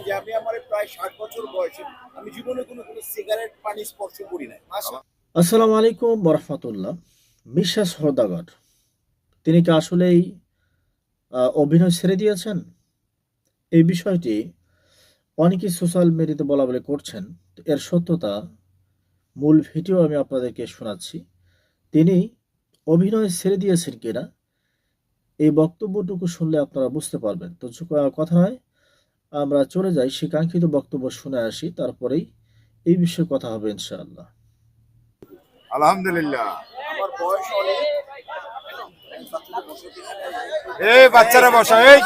নেন যে আমি আমার প্রায় ষাট বছর বয়সে আমি জীবনে কোনো কোনো সিগারেট পানি স্পর্শ করি নাই। আসসালামু আলাইকুম বরহমতুল্লাহ বিশ্বাস সৌদাগর তিনি কি আসলেই অভিনয় ছেড়ে দিয়েছেন? এই বিষয়টি অনেকে সোশ্যাল মিডিয়াতে বলা বলে করছেন। এর সত্যতা মূল ভিডিও আমি আপনাদেরকে শোনাচ্ছি। তিনি অভিনয় ছেড়ে দিয়েছেন কিনা, এই বক্তব্যটুকু শুনলে আপনারা বুঝতে পারবেন। তো কথা নয় আমরা চলে যাই সেই কাঙ্ক্ষিত বক্তব্য শুনে আসি তারপরেই এই বিষয়ে কথা হবে ইনশাআল্লাহ। আলহামদুলিল্লাহ। আমার বয়স অনেক এই বাচ্চারা বসো এই।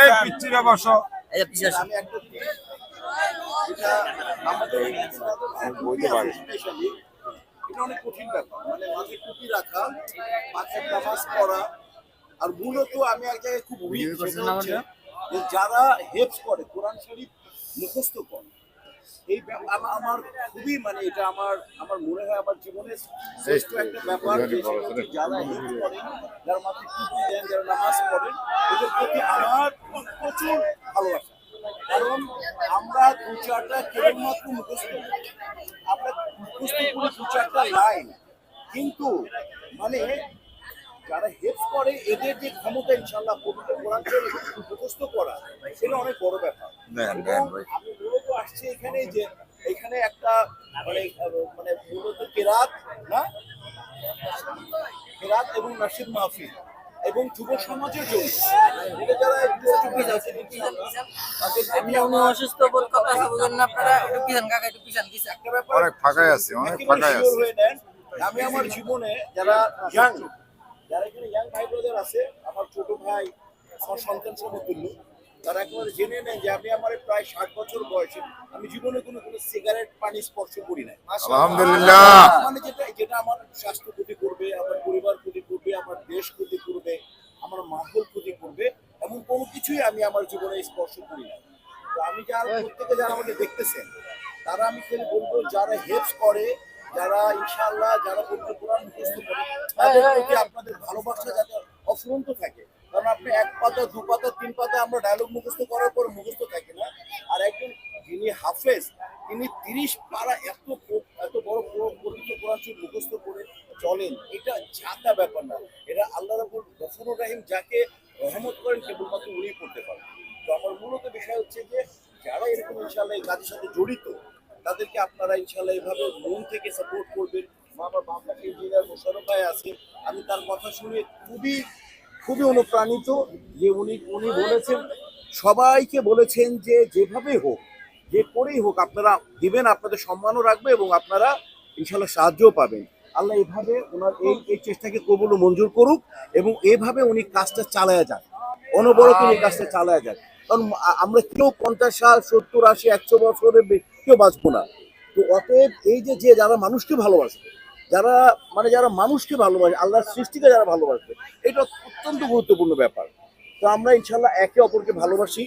এই পিচ্চিরা বসো। আমি একটা জিনিস, যেটা আমাদের বলতে পারি। এটা অনেক কঠিন ব্যাপার। মানে মাথায় টুপি রাখা মাথায় নামাজ পড়া আর মূলত আমি এক জায়গায় খুব যারা হেফস করে, কোরআন শরীফ মুখস্থ করে, এই আমার খুবই মানে এটা আমার আমার মনে হয় আমার জীবনের শ্রেষ্ঠ একটা ব্যাপার যারা হেফস করেন যারা মাথায় টুপি দেন, যারা নামাজ পড়েন, এদের প্রতি আমার প্রচুর ভালোবাসা কারণ আমরা দু চারটা কেবলমাত্র মুখস্থ। আমরা মুখস্থ করি দু চারটা লাইন কিন্তু মানে যারা হেল্প করে এদের যে ক্ষমতা ইনশাল্লাহ পবিত্র কোরআন মুখস্থ করা সেটা অনেক বড় ব্যাপার। নেন, এবং নেন ভাই। আমি মূলত আসছি এখানে যে এখানে একটা মানে মানে মূলত কেরাত না? কেরাত এবং নাসির মাহফিল এবং যুব সমাজের জন্য। এটা যারা একটু আছে, অসুস্থ বোধ করতেছে বুঝেন না আপনারা একটু পিছন কাকা একটু পিছন পিছন একটা ব্যাপার অনেক ফাঁকাই আছে অনেক ফাঁকাই আছে। আমি আমার জীবনে যারা ইয়াং যারা এখানে ইয়াং ভাই ব্রাদার আছে আমার ছোট ভাই আমার সন্তান সমতুল্য তারা একেবারে জেনে নেন যে আমি আমার প্রায় ষাট বছর বয়সে আমি জীবনে কোনো কোনো সিগারেট পানি স্পর্শ করি আলহামদুলিল্লাহ। মানে যেটা যেটা আমার স্বাস্থ্য ক্ষতি করবে আমার পরিবার ক্ষতি করবে আমার দেশ ক্ষতি করবে আমার মাহল ক্ষতি করবে এমন কোনো কিছুই আমি আমার জীবনে স্পর্শ করি না তো আমি যারা প্রত্যেকে যারা আমাকে দেখতেছেন তারা আমি খালি বলব যারা হেল্প করে যারা ইনশাআল্লাহ যারা পবিত্র কোরআন মুখস্থ করে তাদের প্রতি আপনাদের ভালোবাসা যাতে অফুরন্ত থাকে। কারণ আপনি এক পাতা, দু পাতা, তিন পাতা আমরা ডায়লগ মুখস্থ করার পর মুখস্থ থাকে না। আর একজন যিনি হাফেজ, তিনি তিরিশ পাড়া এত এত বড় পবিত্র কোরআন মুখস্থ করে চলেন। এটা ছাতা ব্যাপার না। এটা আল্লাহ রাবুল গফুরুর রাহিম যাকে রহমত করেন, কেবলমাত্র উনিই করতে পারেন তো আমার মূলত বিষয় হচ্ছে যে, যারা এরকম ইনশাল্লাহ এই কাজের সাথে জড়িত, তাদেরকে আপনারা ইনশাল্লাহ এইভাবে মন থেকে সাপোর্ট করবেন। আমি তার কথা শুনে খুবই খুবই অনুপ্রাণিত যে উনি উনি বলেছেন, সবাইকে বলেছেন যে যেভাবে হোক, যে করেই হোক, আপনারা দিবেন, আপনাদের সম্মানও রাখবে এবং আপনারা ইনশাল্লাহ সাহায্যও পাবেন। আল্লাহ এইভাবে ওনার এই এই চেষ্টাকে কবুল মঞ্জুর করুক এবং এভাবে উনি কাজটা চালায়া যান অনবরত উনি কাজটা চালায়া যান কারণ আমরা কেউ পঞ্চাশ সাল সত্তর, আশি, একশো বছরের কেউ বাঁচবো না। তো অতএব এই যে যে যারা মানুষকে ভালোবাসবে যারা মানে যারা মানুষকে ভালোবাসে, আল্লাহর সৃষ্টিকে যারা ভালোবাসবে এটা অত্যন্ত গুরুত্বপূর্ণ ব্যাপার। তো আমরা ইনশাল্লাহ একে অপরকে ভালোবাসি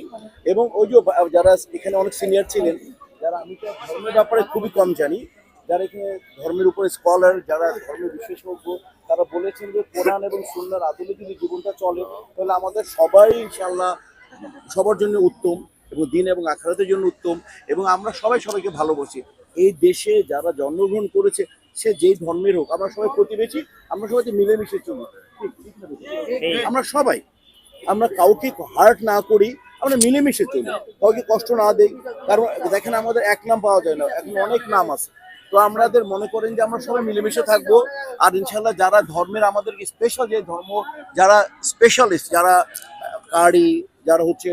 এবং ওই যে যারা এখানে অনেক সিনিয়র ছিলেন, যারা আমি তো ধর্মের ব্যাপারে খুবই কম জানি, যারা এখানে ধর্মের উপরে স্কলার যারা ধর্মের বিশেষজ্ঞ, তারা বলেছেন যে কোরআন এবং সুন্নার আদলে যদি জীবনটা চলে, তাহলে আমাদের সবাই ইনশাল্লাহ সবার জন্য উত্তম এবং দিন এবং আখড়াতের জন্য উত্তম এবং আমরা সবাই সবাইকে ভালোবাসি। এই দেশে যারা জন্মগ্রহণ করেছে সে যেই ধর্মের হোক আমরা সবাই প্রতিবেশী আমরা সবাই মিলেমিশে চলি? আমরা সবাই আমরা কাউকে হার্ট না করি আমরা মিলেমিশে চলি। কাউকে কষ্ট না দেই কারণ দেখেন আমাদের এক নাম পাওয়া যায় না এখন অনেক নাম আছে। তো আমাদের মনে করেন যে আমরা সবাই মিলেমিশে থাকব আর ইনশাল্লাহ যারা ধর্মের আমাদের স্পেশাল যে ধর্ম যারা স্পেশালিস্ট যারা কারি যারা হচ্ছে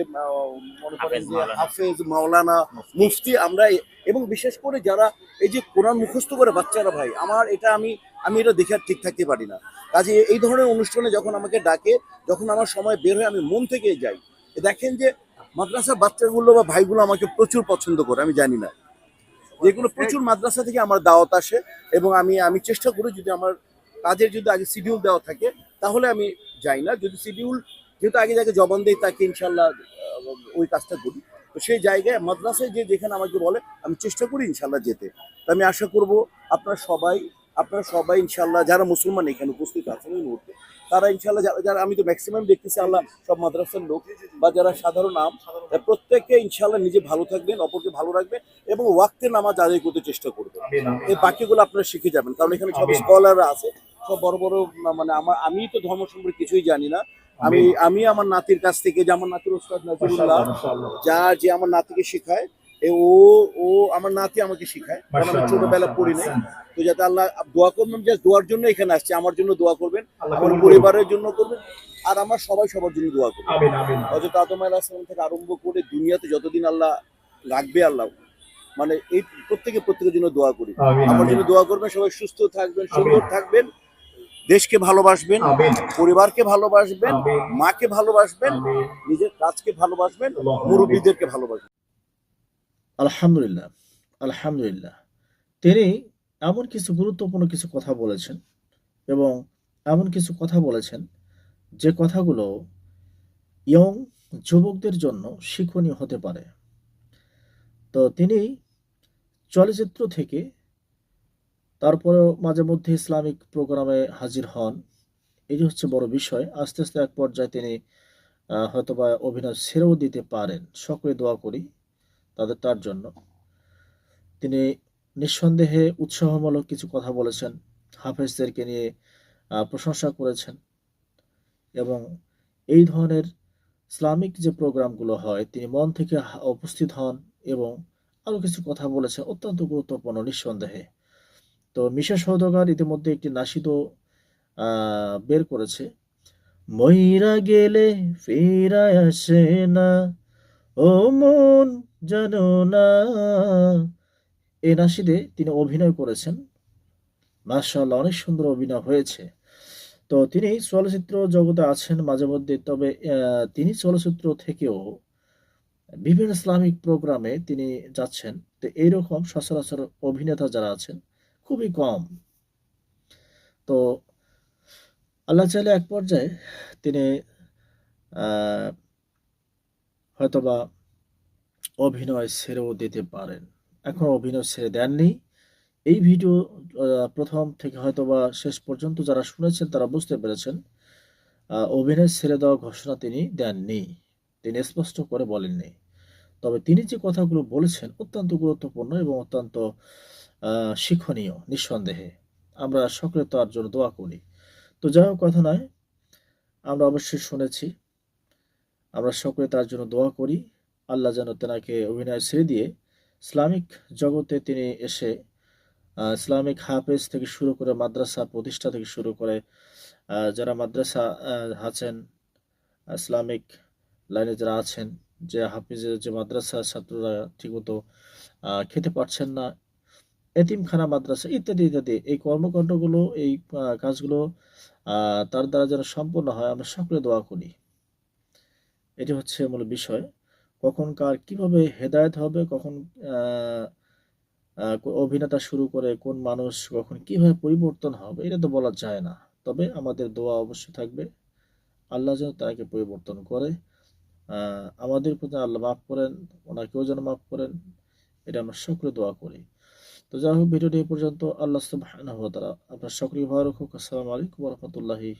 মনে করেন যে হাফেজ মাওলানা মুফতি আমরা এবং বিশেষ করে যারা এই যে কোরআন মুখস্থ করে বাচ্চারা ভাই, আমার এটা আমি আমি এটা দেখে আর ঠিক থাকতে পারি না। কাজে এই ধরনের অনুষ্ঠানে যখন আমাকে ডাকে, যখন আমার সময় বের হয়, আমি মন থেকে যাই। দেখেন যে মাদ্রাসা বাচ্চাগুলো বা ভাইগুলো আমাকে প্রচুর পছন্দ করে, আমি জানি না। যেগুলো প্রচুর মাদ্রাসা থেকে আমার দাওয়াত আসে এবং আমি আমি চেষ্টা করি যদি আমার কাজের যদি আগে শিডিউল দেওয়া থাকে, তাহলে আমি যাই না। যদি শিডিউল যেহেতু আগে যাকে জবান দেই, তাকে ইনশাল্লাহ ওই কাজটা করি। তো সেই জায়গায় মাদ্রাসায় যে যেখানে আমাকে বলে আমি চেষ্টা করি ইনশাল্লাহ যেতে। তো আমি আশা করব আপনারা সবাই আপনারা সবাই ইনশাল্লাহ যারা মুসলমান এখানে উপস্থিত আছেন এই মুহূর্তে তারা ইনশাল্লাহ যারা- যারা আমি তো ম্যাক্সিমাম দেখতেছি আল্লাহ সব মাদ্রাসার লোক বা যারা সাধারণ নাম প্রত্যেককে ইনশাল্লাহ নিজে ভালো থাকবেন অপরকে ভালো রাখবেন এবং ওয়াক্তের নামাজ আদায় করতে চেষ্টা করবেন। এই বাকিগুলো আপনারা শিখে যাবেন কারণ এখানে সব স্কলাররা আছে সব বড় বড় মানে আমার আমি তো ধর্ম সম্পর্কে কিছুই জানি না আমি আমি আমার নাতির কাছ থেকে যে আমার নাতির ওস্তাদ নাজিরুল্লাহ যা যে আমার নাতিকে শেখায় ও ও আমার নাতি আমাকে শেখায়। কারণ আমি ছোটবেলা পড়ি নাই। তো যাতে আল্লাহ দোয়া করবেন যে দোয়ার জন্য এখানে আসছে আমার জন্য দোয়া করবেন আমার পরিবারের জন্য করবেন আর আমার সবাই সবার জন্য দোয়া করবেন। হজরত আদম আলাহিসাম থেকে আরম্ভ করে দুনিয়াতে যতদিন আল্লাহ রাখবে আল্লাহ মানে এই প্রত্যেকে প্রত্যেকের জন্য দোয়া করি। আমার জন্য দোয়া করবেন সবাই সুস্থ থাকবেন সুন্দর থাকবেন। দেশকে ভালোবাসবেন পরিবারকে ভালোবাসবেন মাকে ভালোবাসবেন নিজের কাজকে ভালোবাসবেন মুরব্বীদেরকে ভালোবাসবেন। আলহামদুলিল্লাহ আলহামদুলিল্লাহ। তিনি এমন কিছু গুরুত্বপূর্ণ কিছু কথা বলেছেন এবং এমন কিছু কথা বলেছেন যে কথাগুলো ইয়ং যুবকদের জন্য শিক্ষণীয় হতে পারে। তো তিনি চলচ্চিত্র থেকে তারপরেও মাঝে মধ্যে ইসলামিক প্রোগ্রামে হাজির হন। এটি হচ্ছে বড় বিষয়। আস্তে আস্তে এক পর্যায়ে তিনি হয়তোবা অভিনয় ছেড়েও দিতে পারেন। সকলে দোয়া করি তাদের, তার জন্য। তিনি নিঃসন্দেহে উৎসাহমূলক কিছু কথা বলেছেন, হাফেজদেরকে নিয়ে প্রশংসা করেছেন এবং এই ধরনের ইসলামিক যে প্রোগ্রামগুলো হয়, তিনি মন থেকে উপস্থিত হন এবং আরও কিছু কথা বলেছেন অত্যন্ত গুরুত্বপূর্ণ, নিঃসন্দেহে। তো মিশা সৌদাগর ইতিমধ্যে একটি নাসিদও আহ, বের করেছে। মইরা গেলে ফিরা আসে না ও মন জানো না। এই নাসিদে তিনি অভিনয় করেছেন। মাশাআল্লাহ অনেক সুন্দর অভিনয় হয়েছে। তো তিনি চলচ্চিত্র জগতে আছেন মাঝে মধ্যে তবে তিনি চলচ্চিত্র থেকেও বিভিন্ন ইসলামিক প্রোগ্রামে তিনি যাচ্ছেন। তো এইরকম সচরাচর অভিনেতা যারা আছেন খুবই কম। তো আল্লাহ চাইলে এক পর্যায়ে তিনি হয়তোবা অভিনয় ছেড়েও দিতে পারেন। এখন অভিনয় ছেড়ে দেননি। এই ভিডিও প্রথম থেকে হয়তোবা শেষ পর্যন্ত যারা শুনেছেন তারা বুঝতে পেরেছেন অভিনয় ছেড়ে দেওয়ার ঘোষণা তিনি দেননি। তিনি স্পষ্ট করে বলেননি। তবে তিনি যে কথাগুলো বলেছেন অত্যন্ত গুরুত্বপূর্ণ এবং অত্যন্ত শিক্ষণীয়, নিঃসন্দেহে। আমরা সকলে তার জন্য দোয়া করি। তো যাই হোক, কথা নয়। আমরা অবশ্যই শুনেছি। আমরা সকলে তার জন্য দোয়া করি। আল্লাহ যেন তেনাকে অভিনয় ছেড়ে দিয়ে ইসলামিক জগতে তিনি এসে ইসলামিক হাফেজ থেকে শুরু করে মাদ্রাসা প্রতিষ্ঠা থেকে শুরু করে যারা মাদ্রাসা আছেন, ইসলামিক লাইনে যারা আছেন, যে হাফিজের যে মাদ্রাসা ছাত্ররা ঠিকমতো খেতে পারছেন না এতিমখানা, মাদ্রাসা ইত্যাদি ইত্যাদি। এই কর্মকাণ্ডগুলো, এই কাজগুলো তার দ্বারা যেন সম্পূর্ণ হয়, আমরা সকলে দোয়া করি। এটি হচ্ছে মূল বিষয়। কখন কার কীভাবে হেদায়েত হবে, কখন অভিনেতা শুরু করে, কোন মানুষ কখন কীভাবে পরিবর্তন হবে, এটা তো বলা যায় না। তবে আমাদের দোয়া অবশ্যই থাকবে। আল্লাহ যেন তাকে পরিবর্তন করে। আমাদের প্রতি আল্লাহ মাফ করেন, ওনাকেও যেন মাফ করেন, এটা আমরা সকলে দোয়া করি। তো যাই হোক ভিডিওটি এ পর্যন্ত। আল্লাহ আপনার সক্রিয় ভালো রাখুক। আসসালামু আলাইকুম রহমতুল্লাহি